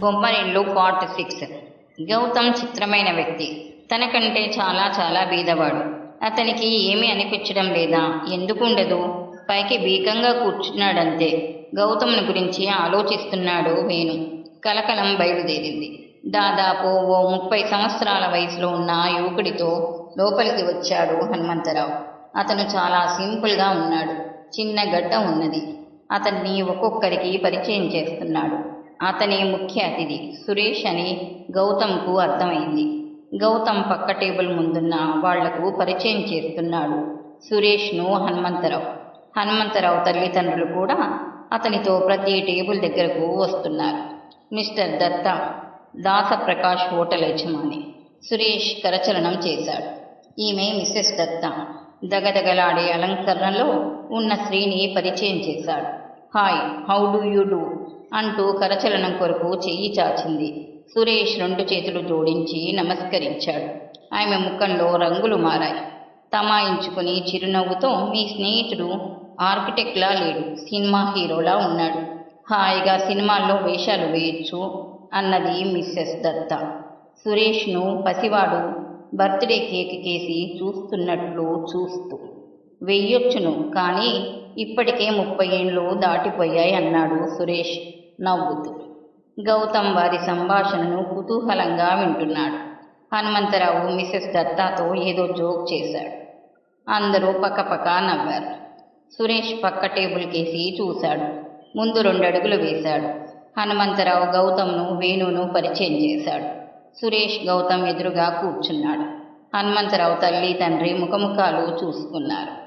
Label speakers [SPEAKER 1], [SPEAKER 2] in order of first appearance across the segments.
[SPEAKER 1] Bommarillu part six. Gautam చిత్రమైన వ్యక్తి. తనకంటే చాలా చాలా బీదవాడు. అతనికి ఏమీ అనిపించడం లేదా? ఎందుకుండదు? పైకి బీకంగా కూర్చున్నాడంతే. గౌతమ్ను గురించి ఆలోచిస్తున్నాడు వేణు. కలకలం బయలుదేరింది. దాదాపు ఓ ముప్పై సంవత్సరాల వయసులో ఉన్న యువకుడితో లోపలికి వచ్చాడు హనుమంతరావు. అతను చాలా సింపుల్గా ఉన్నాడు. చిన్న గడ్డ ఉన్నది. అతన్ని ఒక్కొక్కరికి పరిచయం చేస్తున్నాడు. అతని ముఖ్య అతిథి సురేష్ అని గౌతమ్కు అర్థమైంది. గౌతమ్ పక్క టేబుల్ ముందున్న వాళ్ళకు పరిచయం చేస్తున్నాడు సురేష్ను హనుమంతరావు. హనుమంతరావు తల్లిదండ్రులు కూడా అతనితో ప్రతి టేబుల్ దగ్గరకు వస్తున్నారు. మిస్టర్ దత్త దాసప్రకాష్ హోటల్ యజమాని సురేష్ కరచలనం చేశాడు. ఈమె మిస్సెస్ దత్త. దగదగలాడే అలంకరణలో ఉన్న స్త్రీని పరిచయం చేశాడు. Hi how do you do? అంటూ కరచలనం కొరకు చెయ్యి చాచింది. సురేష్ రెండు చేతులు జోడించి నమస్కరించాడు. ఆమె ముఖంలో రంగులు మారాయి. తమాయించుకుని చిరునవ్వుతో మీ స్నేహితుడు ఆర్కిటెక్ట్లా లేడు సినిమా హీరోలా ఉన్నాడు. హాయిగా సినిమాల్లో వేషాలు వేయొచ్చు అన్నది మిస్సెస్ దత్త. సురేష్ను పసివాడు బర్త్డే కేక్ కేసి చూస్తున్నట్లు చూస్తూ వెయ్యొచ్చును కానీ ఇప్పటికే ముప్పై ఏళ్ళు దాటిపోయాయి అన్నాడు సురేష్. నవ్వుతూ. గౌతమ్ వారి సంభాషణను కుతూహలంగా వింటున్నాడు. హనుమంతరావు మిసెస్ దత్తాతో ఏదో జోక్ చేశాడు. అందరూ పక్కపక్క నవ్వారు. సురేష్ పక్క టేబుల్ కేసి చూశాడు. ముందు రెండు అడుగులు వేశాడు. హనుమంతరావు గౌతమ్ను వేణును పరిచయం చేశాడు. సురేష్ గౌతమ్ ఎదురుగా కూర్చున్నాడు. హనుమంతరావు తల్లి తండ్రి ముఖముఖాలు చూసుకున్నారు.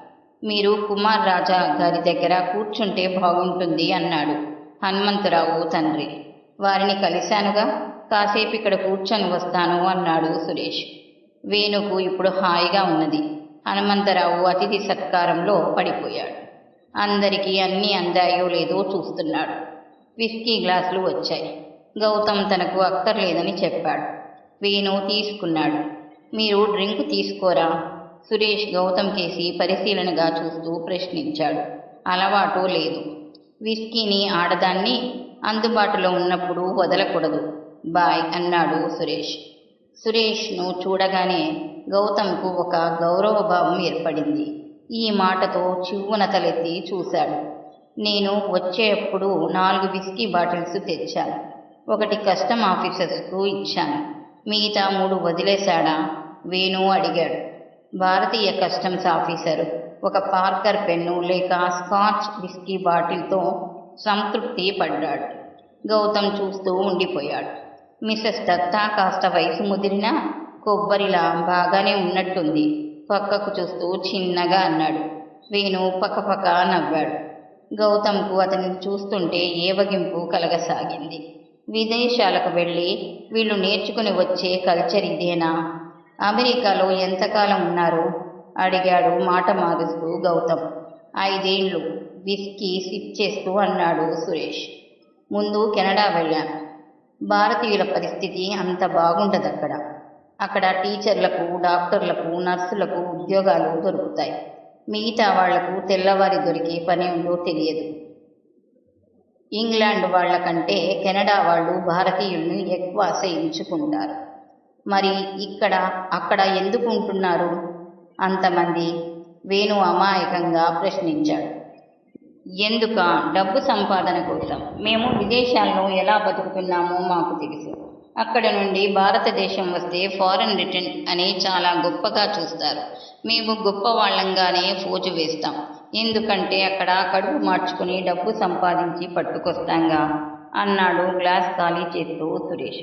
[SPEAKER 1] మీరు కుమార్ రాజా గారి దగ్గర కూర్చుంటే బాగుంటుంది అన్నాడు. హనుమంతరావు తండ్రి. వారిని కలిశానుగా కాసేపు ఇక్కడ కూర్చొని వస్తాను అన్నాడు సురేష్. వేణుకు ఇప్పుడు హాయిగా ఉన్నది. హనుమంతరావు అతిథి సత్కారంలో పడిపోయాడు. అందరికీ అన్నీ అందాయో లేదో చూస్తున్నాడు. విస్కీ గ్లాసులు వచ్చాయి. గౌతమ్ తనకు అక్కర్లేదని చెప్పాడు. వేణు తీసుకున్నాడు. మీరు డ్రింక్ తీసుకోరా సురేష్ గౌతమ్ కేసి పరిశీలనగా చూస్తూ ప్రశ్నించాడు. అలవాటు లేదు. విస్కీని ఆడదాన్ని అందుబాటులో ఉన్నప్పుడు వదలకూడదు. బాయ్ అన్నాడు సురేష్. సురేష్ను చూడగానే గౌతమ్కు ఒక గౌరవభావం ఏర్పడింది. ఈ మాటతో చివ్వున తలెత్తి చూశాడు. నేను వచ్చేప్పుడు నాలుగు విస్కీ బాటిల్స్ తెచ్చాను. ఒకటి కస్టమ్ ఆఫీసర్స్కు ఇచ్చాను. మిగతా మూడు వదిలేశాడా? వేణు అడిగాడు. భారతీయ కస్టమ్స్ ఆఫీసరు. ఒక పార్కర్ పెన్ను లేక స్కాచ్ విస్కీ బాటిల్తో సంతృప్తి పడ్డాడు. గౌతమ్ చూస్తూ ఉండిపోయాడు. మిసెస్ దత్తా కాస్త వయసు ముదిరినా కొబ్బరిలా బాగానే ఉన్నట్టుంది. పక్కకు చూస్తూ చిన్నగా అన్నాడు. వేణు పక్కపక్క నవ్వాడు. గౌతమ్కు అతన్ని చూస్తుంటే ఏవగింపు కలగసాగింది. విదేశాలకు వెళ్ళి వీళ్ళు నేర్చుకుని వచ్చే కల్చర్ ఇదేనా? అమెరికాలో ఎంతకాలం ఉన్నారు? అడిగాడు. మాట మారుస్తూ గౌతమ్. ఐదేండ్లు విస్కీ సిప్ చేస్తూ అన్నాడు సురేష్. ముందు కెనడా వెళ్ళాను. భారతీయుల పరిస్థితి అంత బాగుండదు అక్కడ అక్కడ టీచర్లకు డాక్టర్లకు నర్సులకు ఉద్యోగాలు దొరుకుతాయి. మిగతా వాళ్ళకు తెల్లవారి దొరికే పని ఉందో తెలియదు. ఇంగ్లాండ్ వాళ్ళకంటే కెనడా వాళ్ళు భారతీయుల్ని ఎక్కువ ఆశ్రయించుకుంటారు. మరి ఇక్కడ అక్కడ ఎందుకు ఉంటున్నారు అంతమంది వేణు అమాయకంగా ప్రశ్నించాడు. ఎందుక? డబ్బు సంపాదన కోసం. మేము విదేశాల్లో ఎలా బతుకుతున్నామో మాకు తెలుసు. అక్కడ నుండి భారతదేశం వస్తే ఫారెన్ రిటర్న్ అని చాలా గొప్పగా చూస్తారు. మేము గొప్ప వాళ్ళంగానే ఫోజు వేస్తాం. ఎందుకంటే అక్కడ కడుపు మార్చుకుని డబ్బు సంపాదించి పట్టుకొస్తాంగా అన్నాడు గ్లాస్ ఖాళీ చేస్తూ సురేష్.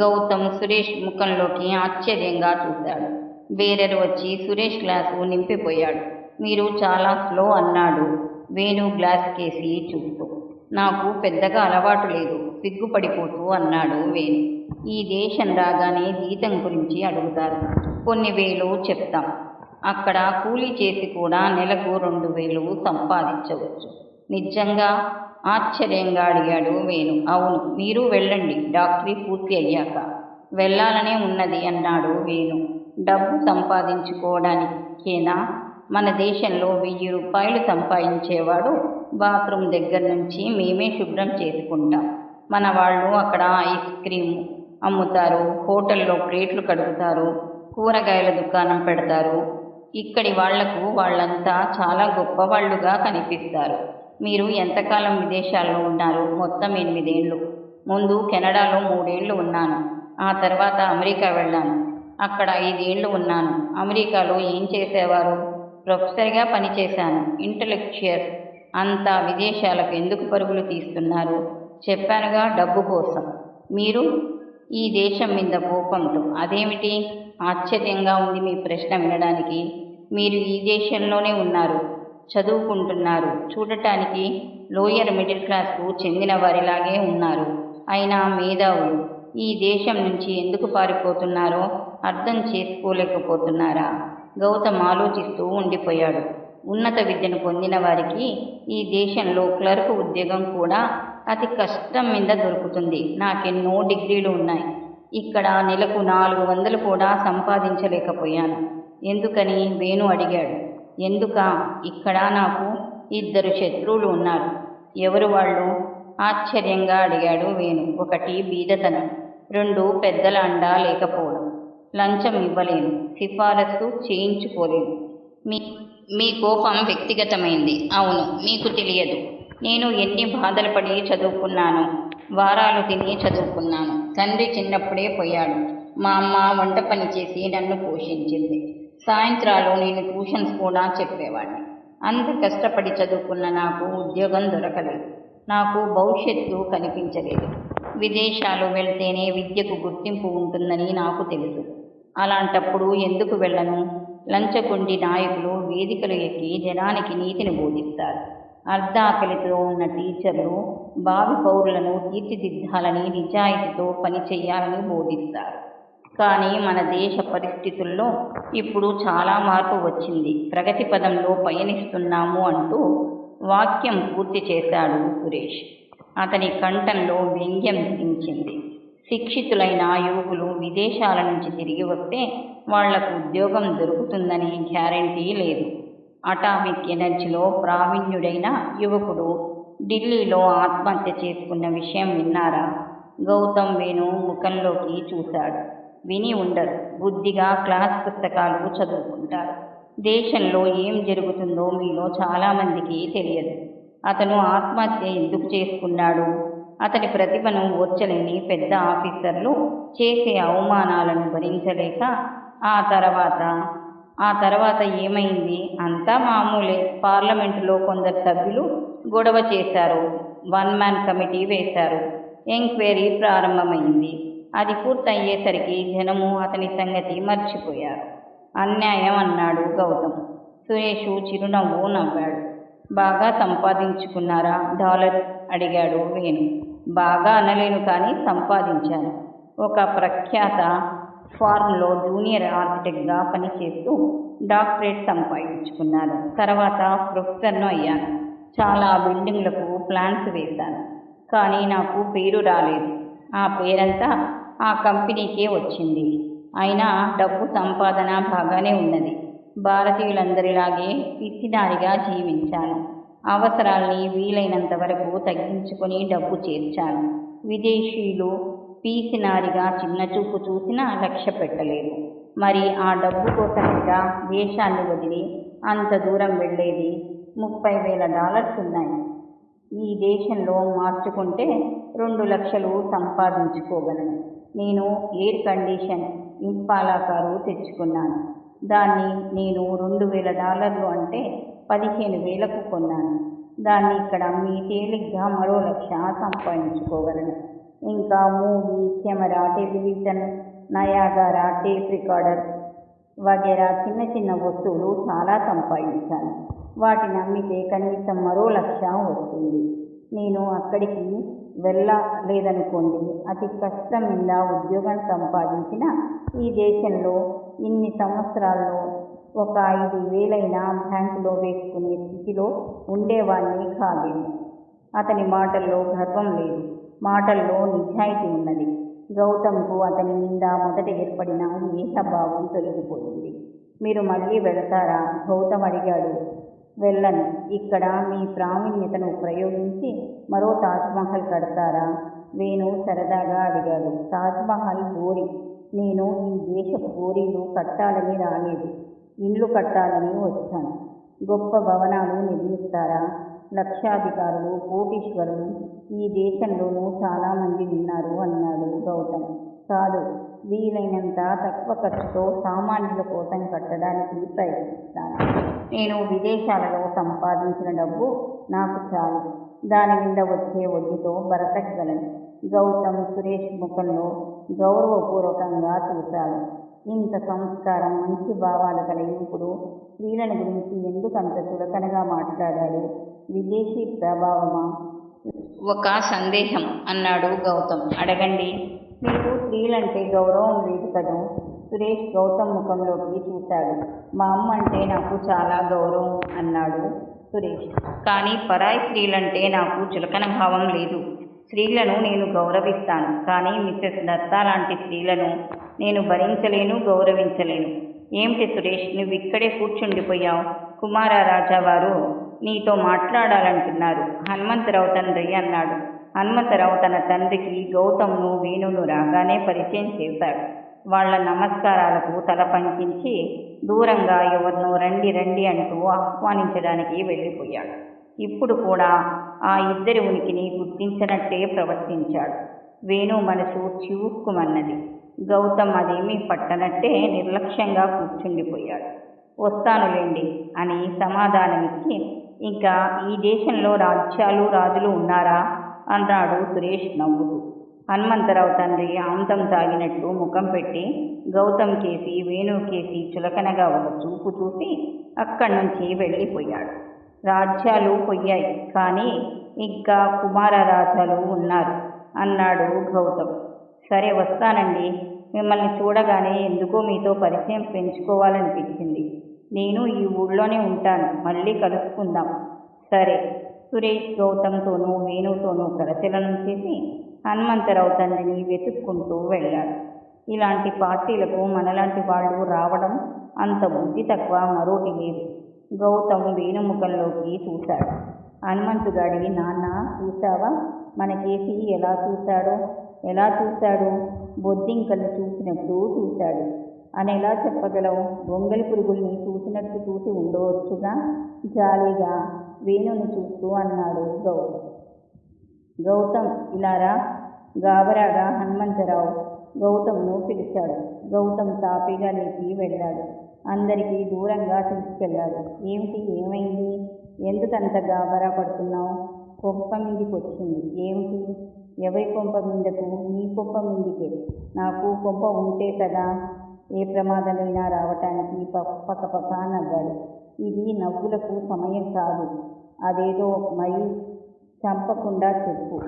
[SPEAKER 1] గౌతమ్ సురేష్ ముఖంలోకి ఆశ్చర్యంగా చూశాడు. బేరర్ వచ్చి సురేష్ గ్లాసు నింపిపోయాడు. మీరు చాలా స్లో అన్నాడు. వేణు గ్లాస్ కేసి చూస్తూ నాకు పెద్దగా అలవాటు లేదు. సిగ్గుపడిపోతూ అన్నాడు వేణు. ఈ దేశం రాగానే జీతం గురించి అడుగుతారు. కొన్ని వేలు చెప్తాం. అక్కడ కూలీ చేసి కూడా నెలకు రెండు వేలు సంపాదించవచ్చు. నిజంగా? ఆశ్చర్యంగా అడిగాడు వేణు. అవును. మీరు వెళ్ళండి. డాక్టరీ పూర్తి అయ్యాక. వెళ్ళాలనే ఉన్నది అన్నాడు వేణు. డబ్బు సంపాదించుకోవడానికేనా? మన దేశంలో వెయ్యి రూపాయలు సంపాదించేవాడు బాత్రూమ్ దగ్గర నుంచి మేమే శుభ్రం చేసుకుంటాం. మన వాళ్ళు అక్కడ ఐస్ క్రీమ్ అమ్ముతారు హోటల్లో ప్లేట్లు కడుగుతారు కూరగాయల దుకాణం పెడతారు. ఇక్కడి వాళ్ళకు వాళ్ళంతా చాలా గొప్పవాళ్ళుగా కనిపిస్తారు. మీరు ఎంతకాలం విదేశాల్లో ఉన్నారు? మొత్తం ఎనిమిదేళ్ళు. ముందు కెనడాలో మూడేళ్ళు ఉన్నాను. ఆ తర్వాత అమెరికా వెళ్ళాను. అక్కడ ఐదేళ్ళు ఉన్నాను. అమెరికాలో ఏం చేసేవారు? ప్రొఫెసర్గా పనిచేశాను. ఇంటలెక్చుయర్ అంతా విదేశాలకు ఎందుకు పరుగులు తీస్తున్నారు? చెప్పానుగా డబ్బు కోసం. మీరు? ఈ దేశం మీద కోపంతో. అదేమిటి? ఆశ్చర్యంగా ఉంది మీ ప్రశ్న వినడానికి. మీరు ఈ దేశంలోనే ఉన్నారు. చదువుకుంటున్నారు. చూడటానికి లోయర్ మిడిల్ క్లాస్కు చెందిన వారిలాగే ఉన్నారు. అయినా మేధావులు. ఈ దేశం నుంచి ఎందుకు పారిపోతున్నారో అర్థం చేసుకోలేకపోతున్నారా? గౌతమ్ ఆలోచిస్తూ ఉండిపోయాడు. ఉన్నత విద్యను పొందిన వారికి ఈ దేశంలో క్లర్క్ ఉద్యోగం కూడా అతి కష్టం మీద దొరుకుతుంది. నాకెన్నో డిగ్రీలు ఉన్నాయి. ఇక్కడ నెలకు నాలుగు వందలు కూడా సంపాదించలేకపోయాను. ఎందుకని? వేణు అడిగాడు. ఎందుక? ఇక్కడ నాకు ఇద్దరు శత్రువులు ఉన్నారు. ఎవరు వాళ్ళు? ఆశ్చర్యంగా అడిగాడు వేణు. ఒకటి బీదతనం. రెండు పెద్దల అండా లేకపోవడం. లంచం ఇవ్వలేను సిఫారసు చేయించుకోలేను మీ మీ కోపం వ్యక్తిగతమైంది. అవును మీకు తెలియదు. నేను ఎన్ని బాధలు పడి చదువుకున్నాను వారాలు తిని చదువుకున్నాను. తండ్రి చిన్నప్పుడే పోయాడు. మా అమ్మ వంట పని చేసి నన్ను పోషించింది. సాయంత్రాలు నేను ట్యూషన్స్ కూడా చెప్పేవాడిని. అంత కష్టపడి చదువుకున్న నాకు ఉద్యోగం దొరకలేదు. నాకు భవిష్యత్తు కనిపించలేదు. విదేశాలు వెళ్తేనే విద్యకు గుర్తింపు ఉంటుందని నాకు తెలుసు. అలాంటప్పుడు ఎందుకు వెళ్ళను? లంచగొండి నాయకులు వేదికలు ఎక్కి జనానికి నీతిని బోధిస్తారు. అర్ధాకలితో ఉన్న టీచర్లు భావి పౌరులను తీర్చిదిద్దాలని నిజాయితీతో పనిచేయాలని బోధిస్తారు. కానీ మన దేశ పరిస్థితుల్లో ఇప్పుడు చాలా మార్పు వచ్చింది. ప్రగతి పదంలో పయనిస్తున్నాము అంటూ వాక్యం పూర్తి చేశాడు సురేష్. అతని కంఠంలో వ్యంగ్యం ధరించింది శిక్షితులైన యువకులు విదేశాల నుంచి తిరిగి వస్తే వాళ్ళకు ఉద్యోగం దొరుకుతుందని గ్యారంటీ లేదు. అటామిక్ ఎనర్జీలో ప్రావీణ్యుడైన యువకుడు ఢిల్లీలో ఆత్మహత్య చేసుకున్న విషయం విన్నారా? గౌతమ్ వేణు ముఖంలోకి చూశాడు. విని ఉండరు. బుద్ధిగా క్లాస్ పుస్తకాలు చదువుకుంటారు. దేశంలో ఏం జరుగుతుందో మీలో చాలామందికి తెలియదు. అతను ఆత్మహత్య ఎందుకు చేసుకున్నాడు? అతని ప్రతిభను ఓర్చలేని పెద్ద ఆఫీసర్లు చేసే అవమానాలను భరించలేక ఆ తర్వాత ఆ తర్వాత ఏమైంది? అంతా మామూలే. పార్లమెంటులో కొందరు సభ్యులు గొడవ చేశారు. వన్ మ్యాన్ కమిటీ వేశారు. ఎంక్వైరీ ప్రారంభమైంది. అది పూర్తయ్యేసరికి జనము అతని సంగతి మర్చిపోయారు. అన్యాయం అన్నాడు గౌతమ్. సురేషు చిరునవ్వు నవ్వాడు. బాగా సంపాదించుకున్నారా? డాలర్ అడిగాడు వేణు. బాగా అనలేను కానీ సంపాదించాను. ఒక ప్రఖ్యాత ఫార్మ్లో జూనియర్ ఆర్కిటెక్ట్గా పనిచేస్తూ డాక్టరేట్ సంపాదించుకున్నాను. తర్వాత ప్రొఫెసర్ను అయ్యాను. చాలా బిల్డింగ్లకు ప్లాన్స్ వేశాను. కానీ నాకు పేరు రాలేదు. ఆ పేరంతా ఆ కంపెనీకే వచ్చింది. అయినా డబ్బు సంపాదన బాగానే ఉన్నది. భారతీయులందరిలాగే పిచ్చిదారిగా జీవించాను. అవసరాల్ని వీలైనంత వరకు తగ్గించుకొని డబ్బు చేర్చాను. విదేశీయులు పీసినారిగా చిన్న చూపు చూసినా లక్ష్య పెట్టలేదు. మరి ఆ డబ్బు కోసంగా దేశాన్ని వదిలి అంత దూరం వెళ్ళేది ముప్పై వేల డాలర్స్ ఉన్నాయి. ఈ దేశంలో మార్చుకుంటే రెండు లక్షలు సంపాదించుకోగలను. నేను ఎయిర్ కండిషన్ ఇంపాలా కారు తెచ్చుకున్నాను. దాన్ని నేను రెండు వేల డాలర్లు అంటే పదిహేను వేలకు కొన్నాను దాన్ని ఇక్కడ అమ్మి తేలిగ్గా మరో లక్ష సంపాదించుకోగలను. ఇంకా movie camera television Niagara tape recorder వగేరా చిన్న చిన్న వస్తువులు చాలా సంపాదించాను. వాటిని అమ్మితే కనీసం మరో లక్ష వస్తుంది. నేను అక్కడికి వెళ్ళలేదనుకోండి అతి కష్టం మీద ఉద్యోగం సంపాదించిన ఈ దేశంలో ఇన్ని సంవత్సరాల్లో ఒక ఐదు వేలైనా బ్యాంకులో వేసుకునే స్థితిలో ఉండేవాణ్ణి కాదేమో. అతని మాటల్లో గర్వం లేదు. మాటల్లో నిజాయితీ ఉన్నది. గౌతమ్కు అతని మీద మొదట ఏర్పడిన ఏహభావం తొలగిపోయింది. మీరు మళ్ళీ వెళతారా? గౌతమ్ అడిగాడు. వెళ్ళను. ఇక్కడ మీ ప్రావీణ్యతను ప్రయోగించి మరో తాజ్మహల్ కడతారా?
[SPEAKER 2] వేణు సరదాగా అడిగాడు. తాజ్మహల్ గోరి. నేను ఈ దేశ గోరీలు కట్టాలని రాలేదు. ఇండ్లు కట్టాలని వచ్చాను. గొప్ప భవనాలు నిర్మిస్తారా? లక్షాధికారులు కోటీశ్వరులు ఈ దేశంలోనూ చాలామంది ఉన్నారు అన్నాడు గౌతమ్. కాదు వీలైనంత తక్కువ ఖర్చుతో సామాన్యుల కోసం కట్టడానికి ప్రయత్నిస్తాను. నేను విదేశాలలో సంపాదించిన డబ్బు నాకు చాలు. దాని మీద వచ్చే వడ్డీతో బ్రతకగలను గౌతమ్ సురేష్ ముఖంలో గౌరవపూర్వకంగా చూశాడు. ఇంత సంస్కారం మంచి భావాలు కలిగినప్పుడు స్త్రీలను గురించి ఎందుకంత చులకనగా మాట్లాడాడు? విదేశీ ప్రభావమా?
[SPEAKER 1] ఒక సందేహం అన్నాడు గౌతమ్.
[SPEAKER 2] అడగండి. మీకు స్త్రీలంటే గౌరవం లేదు కదూ? సురేష్ గౌతమ్ ముఖంలోకి చూశాడు. మా అమ్మ అంటే నాకు చాలా గౌరవం అన్నాడు సురేష్.
[SPEAKER 1] కానీ పరాయి స్త్రీలంటే నాకు చులకన భావం లేదు. స్త్రీలను నేను గౌరవిస్తాను. కానీ మిస్సెస్ దత్తా లాంటి స్త్రీలను నేను భరించలేను గౌరవించలేను. ఏమిటి సురేష్ నువ్వు ఇక్కడే కూర్చుండిపోయావు? కుమారరాజా వారు నీతో మాట్లాడాలంటున్నారు. హనుమంతరావు తండ్రి అన్నాడు. హనుమంతరావు తన తండ్రికి గౌతమ్ను వేణును రాగానే పరిచయం చేశాడు. వాళ్ళ నమస్కారాలకు తల పంకించి దూరంగా ఎవరినో రండి రండి అంటూ ఆహ్వానించడానికి వెళ్ళిపోయాడు. ఇప్పుడు కూడా ఆ ఇద్దరి ఉనికిని గుర్తించినట్టే ప్రవర్తించాడు. వేణు మనసు చివుక్కుమన్నది. గౌతమ్ అదేమీ పట్టనట్టే నిర్లక్ష్యంగా కూర్చుండిపోయాడు. వస్తానులేండి అని సమాధానమిచ్చి ఇంకా ఈ దేశంలో రాజ్యాలు రాజులు ఉన్నారా? అన్నాడు సురేష్ నవ్వుతూ. హనుమంతరావు తండ్రి ఆంతం తాగినట్టు ముఖం పెట్టి గౌతమ్ కేసి వేణుకేసి చులకనగా ఒక చూపు చూసి అక్కడి నుంచి వెళ్ళిపోయాడు. రాజ్యాలు పొయ్యాయి కానీ ఇంకా కుమార రాజాలు ఉన్నారు అన్నాడు గౌతమ్. సరే వస్తానండి. మిమ్మల్ని చూడగానే ఎందుకో మీతో పరిచయం పెంచుకోవాలనిపించింది. నేను ఈ ఊళ్ళోనే ఉంటాను మళ్ళీ కలుసుకుందాం. సరే. సురేష్ గౌతమ్తోనూ వేణుతోనూ కరచలనం చేసి హనుమంతరావు తండ్రిని వెతుక్కుంటూ వెళ్ళాడు. ఇలాంటి పార్టీలకు మనలాంటి వాళ్ళు రావడం అంత బుద్ధి తక్కువ మరోటి లేదు. గౌతమ్ వేణుముఖంలోకి చూశాడు. హనుమంతుగాడి నాన్న చూశావా? మన కేసి ఎలా చూశాడో? ఎలా చూశాడు? బొద్దింకలు చూసినట్టు చూశాడు. అని ఎలా చెప్పగలవు? గొంగలి పురుగుల్ని చూసినట్టు చూసి ఉండవచ్చుగా? జాలీగా వేణుని చూస్తూ అన్నాడు గౌతమ్. గౌతమ్ ఇలారా? గాబరాగా హనుమంతరావు గౌతమ్ను పిలిచాడు. గౌతమ్ తాపీగా లేచి వెళ్ళాడు. అందరికీ దూరంగా తీసుకెళ్ళాడు. ఏమిటి? ఏమైంది? ఎందుకంత గాబరా పడుతున్నావు? కొంప మీదికి వచ్చింది ఏమిటి? ఎవరి కొంప మీదకు? నీ కొంప మీదికే. నాకు కొంప ఉంటే కదా? ఏ ప్రమాదమైనా రావటానికి పక్క పక్క నవ్వాడు. ఇది నవ్వులకు సమయం కాదు. అదేదో మరి చంపకుండా చెప్పు.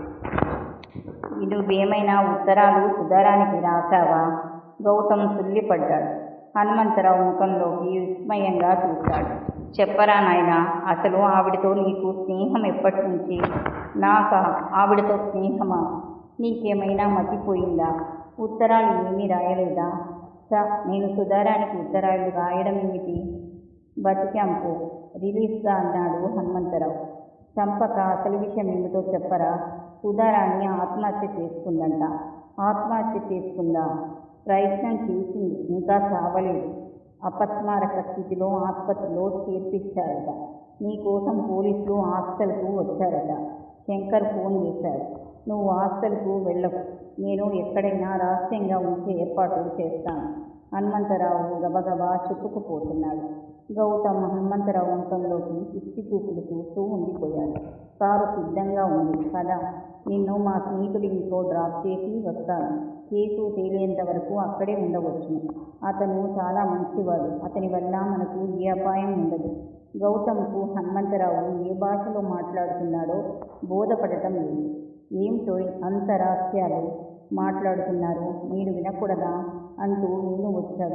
[SPEAKER 1] నువ్వేమైనా ఉత్తరాలు సుధారానికి రాశావా గౌతమ్ సుల్లిపడ్డాడు హనుమంతరావు ముఖంలోకి విస్మయంగా చూశాడు. చెప్పరా నాయన అసలు ఆవిడతో నీకు స్నేహం ఎప్పటి నుంచి? నాకా ఆవిడతో స్నేహమా? నీకేమైనా మతిపోయిందా? ఉత్తరాలు ఏమీ రాయలేదా? చ నేను సుధారానికి ఉత్తరాలు రాయడం ఏమిటి? బతికాంపో రిలీఫ్గా అన్నాడు హనుమంతరావు. చంపక అసలు విషయం ఏమిటో చెప్పరా? సుధారాణి ఆత్మహత్య చేసుకుందంట. ఆత్మహత్య చేసుకుందా? ప్రయత్నం చేసింది ఇంకా చావలేదు. అపస్మారక స్థితిలో ఆసుపత్రిలో చేర్పించారట. నీకోసం పోలీసులు హాస్టల్కు వచ్చారట. శంకర్ ఫోన్ చేశాడు. నువ్వు హాస్టల్కు వెళ్ళకు. నేను ఎక్కడైనా రహస్యంగా ఉంచే ఏర్పాట్లు చేస్తాను. హనుమంతరావు గబగబా చెప్పుకుపోతున్నాడు గౌతమ్ హనుమంతరావు ముఖంలోకి ఇచ్చి చూపులు చూస్తూ ఉండిపోయాడు. కారు సిద్ధంగా ఉంది. కదా నిన్ను మా స్నేహితుడి ఇంట్లో డ్రాప్ చేసి వస్తాను. కేసు తేలేంత వరకు అక్కడే ఉండవచ్చును. అతను చాలా మంచివాడు. అతని వల్ల మనకు ఏ అపాయం ఉండదు. గౌతమ్కు హనుమంతరావు ఏ భాషలో మాట్లాడుతున్నాడో బోధపడటం లేదు. ఏమిటో అంత రహస్యాలు మాట్లాడుతున్నారు. మీరు వినకూడదా? అంటూ వేణు వచ్చాడు.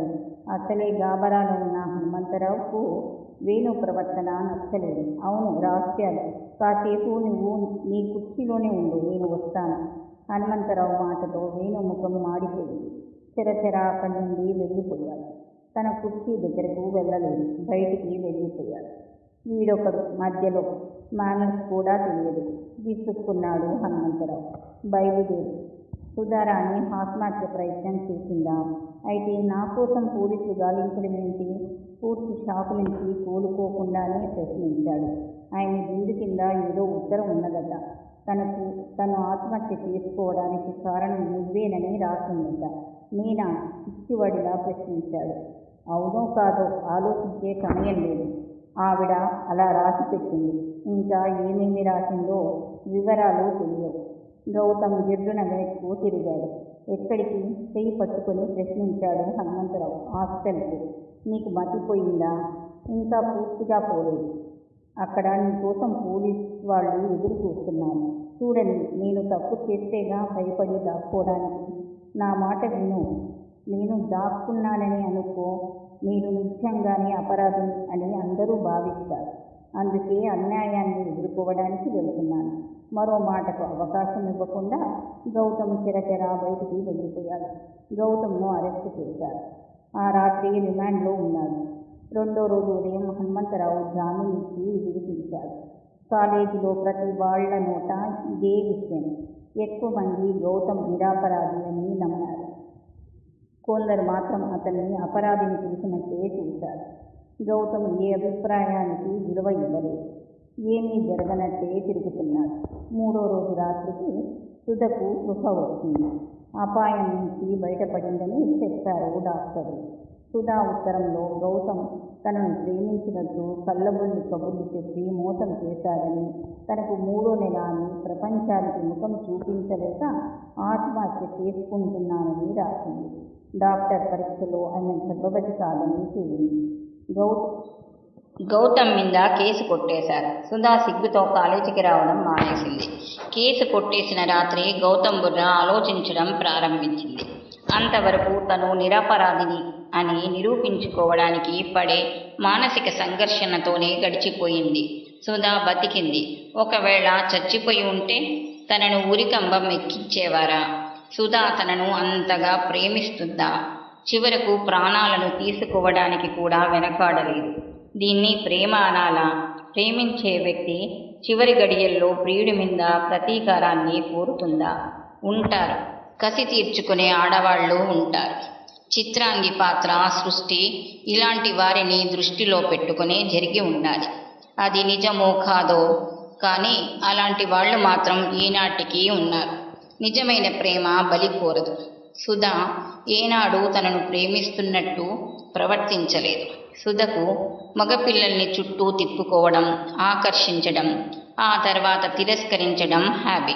[SPEAKER 1] అసలే గాబరాలో ఉన్న హనుమంతరావుకు వేణు ప్రవర్తన నచ్చలేదు. అవును రహస్యాలు. కాసేపు నువ్వు నీ కుర్చీలోనే ఉండు నేను వస్తాను. హనుమంతరావు మాటతో వేణు ముఖం మాడిపోయింది. చెరచెర అక్కడి నుండి వెళ్ళిపోయాడు. తన కుర్చీ దగ్గరకు వెళ్ళలేదు. బయటికి వెళ్ళిపోయాడు.
[SPEAKER 2] వీడొకడు. మధ్యలో మేనర్స్ కూడా తెలియదు. విసుక్కున్నాడు హనుమంతరావు. బయలుదేరి. సుధారాణి ఆత్మహత్య ప్రయత్నం చేసిందా? అయితే నా కోసం పోలీసులు గాలించడం ఏంటి? పూర్తి షాకు నుంచి కోలుకోకుండానే ప్రశ్నించాడు. ఆయన గుండు కింద ఏదో ఉత్తరం ఉన్నదట. తనకు తను ఆత్మహత్య చేసుకోవడానికి కారణం నువ్వేనని రాసిందట. నేనా పిచ్చివాడిలా ప్రశ్నించాడు. అవునో కాదో ఆలోచించే సమయం లేదు. ఆవిడ అలా రాసి పెట్టింది. ఇంకా ఏమేమి రాసిందో వివరాలు తెలియవు. గౌతమ్ జిడ్డున వెనక్కు తిరిగాడు ఎక్కడికి చెయ్యి పట్టుకొని ప్రశ్నించాడు హనుమంతరావు. హాస్పిటల్కి నీకు మతిపోయిందా? ఇంకా పూర్తిగా పోలేదు. అక్కడ నీ కోసం పోలీస్ వాళ్ళు ఎదురు చూస్తున్నారు. చూడండి నేను తప్పు చేస్తేగా భయపడి దాక్కోవడానికి నా మాట విను. నేను దాక్కున్నానని అనుకో. మీరు నిత్యంగానే అపరాధం అని అందరూ భావిస్తారు. అందుకే అన్యాయాన్ని ఎదుర్కోవడానికి వెళ్తున్నాను. మరో మాటకు అవకాశం ఇవ్వకుండా గౌతమ్ చిరచెరా బయటికి వెళ్ళిపోయాడు. గౌతమ్ను అరెస్టు చేశారు. ఆ రాత్రి రిమాండ్లో ఉన్నాడు. రెండో రోజు ఉదయం హనుమంతరావు జామీన్ ఇచ్చి విడిపించాడు కాలేజీలో ప్రతి వాళ్ళ నోట ఇదే విషయం. ఎక్కువ మంది గౌతమ్ నిరాపరాధి అని నమ్మారు. కొందరు మాత్రం అతన్ని అపరాధిని చూసినట్టే చూశారు గౌతమ్ ఏ అభిప్రాయానికి విలువ ఇవ్వలేదు. ఏమీ జరగనట్టే తిరుగుతున్నాడు. మూడో రోజు రాత్రికి సుధకు కృప వచ్చింది. అపాయం నుంచి బయటపడిందని చెప్పారు డాక్టరు. సుధా ఉత్తరంలో గౌతమ్ తనను ప్రేమించినట్టు కళ్ళబొల్లి కబుర్లు చెప్పి మోసం చేశాడని తనకు మూడో నెల అని ప్రపంచానికి ముఖం చూపించలేక ఆత్మహత్య చేసుకుంటున్నానని రాసింది. డాక్టర్ పరీక్షలో ఆయన గర్భవతి కాదని తేలింది గౌట్
[SPEAKER 1] గౌతమ్ మీద కేసు కొట్టేశారు. సుధా సిగ్గుతో కాలేజీకి రావడం మానేసింది. కేసు కొట్టేసిన రాత్రి గౌతమ్ బుర్ర ఆలోచించడం ప్రారంభించింది. అంతవరకు తను నిరపరాధిని అని నిరూపించుకోవడానికి పడే మానసిక సంఘర్షణతోనే గడిచిపోయింది. సుధా బతికింది. ఒకవేళ చచ్చిపోయి ఉంటే తనను ఉరికంబం ఎక్కించేవారా? సుధా అతనను అంతగా ప్రేమిస్తుందా చివరకు ప్రాణాలను తీసుకోవడానికి కూడా వెనకాడలేదు. దీన్ని ప్రేమ అనాలా? ప్రేమించే వ్యక్తి చివరి గడియల్లో ప్రియుడి మీద ప్రతీకారాన్ని కోరుతుందా? ఉంటారు. కసి తీర్చుకునే ఆడవాళ్ళు ఉంటారు. చిత్రాంగి పాత్ర సృష్టి ఇలాంటి వారిని దృష్టిలో పెట్టుకుని జరిగి ఉండాలి. అది నిజమో కాదో? కానీ అలాంటి వాళ్ళు మాత్రం ఈనాటికి ఉన్నారు. నిజమైన ప్రేమ బలి కోరదు. సుధా ఏనాడు తనను ప్రేమిస్తున్నట్టు ప్రవర్తించలేదు. సుధకు మగపిల్లల్ని చుట్టూ తిప్పుకోవడం ఆకర్షించడం ఆ తర్వాత తిరస్కరించడం హ్యాబీ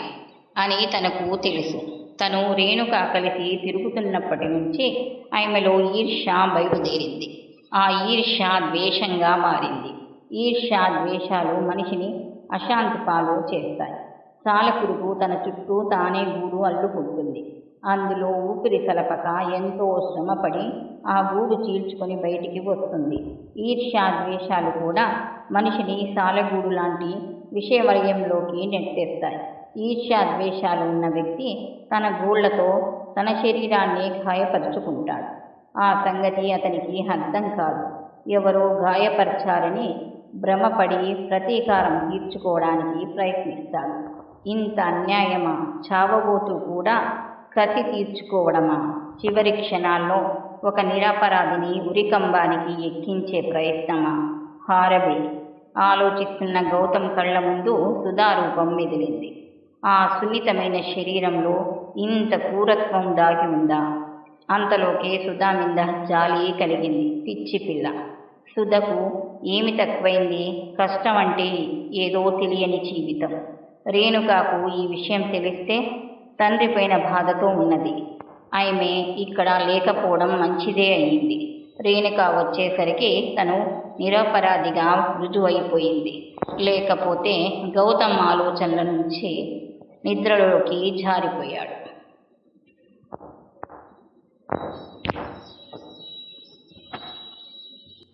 [SPEAKER 1] అని తనకు తెలుసు. తను రేణుక కలిసి తిరుగుతున్నప్పటి నుంచి ఆమెలో ఈర్ష్య బయలుదేరింది. ఆ ఈర్ష్య ద్వేషంగా మారింది. ఈర్ష్య ద్వేషాలు మనిషిని అశాంతి పాలు చేస్తాయి. సాలెపురుగు తన చుట్టూ తానే గూడు అల్లుకుంటుంది. అందులో ఊపిరి సలపక ఎంతో శ్రమపడి ఆ గూడు చీల్చుకొని బయటికి వస్తుంది. ఈర్ష్యా ద్వేషాలు కూడా మనిషిని సాలగూడు లాంటి విషయవలయంలోకి నెట్టేస్తాయి. ఈర్ష్య ద్వేషాలు ఉన్న వ్యక్తి తన గూళ్ళతో తన శరీరాన్ని గాయపరుచుకుంటాడు. ఆ సంగతి అతనికి అర్థం కాదు. ఎవరో గాయపరిచారని భ్రమపడి ప్రతీకారం తీర్చుకోవడానికి ప్రయత్నిస్తాడు. ఇంత అన్యాయమా? చావబోతూ కూడా కసి తీర్చుకోవడమా? చివరి క్షణాల్లో ఒక నిరపరాధిని ఉరికంబానికి ఎక్కించే ప్రయత్నమా? హారబే ఆలోచిస్తున్న గౌతమ్ కళ్ళ ముందు సుధారూపం మెదిలింది. ఆ సున్నితమైన శరీరంలో ఇంత క్రూరత్వం దాగి ఉందా? అంతలోకే సుధా మీద జాలి కలిగింది. పిచ్చి పిల్ల! సుధకు ఏమి తక్కువైంది? కష్టం అంటే ఏదో తెలియని జీవితం. రేణుకాకు ఈ విషయం తెలిస్తే తండ్రి పైన బాధతో ఉన్నది. ఆమె ఇక్కడ లేకపోవడం మంచిదే అయింది. రేణుక వచ్చేసరికి తను నిరపరాధిగా రుజువైపోయింది లేకపోతే గౌతమ్ ఆలోచనల నుంచి నిద్రలోకి జారిపోయాడు.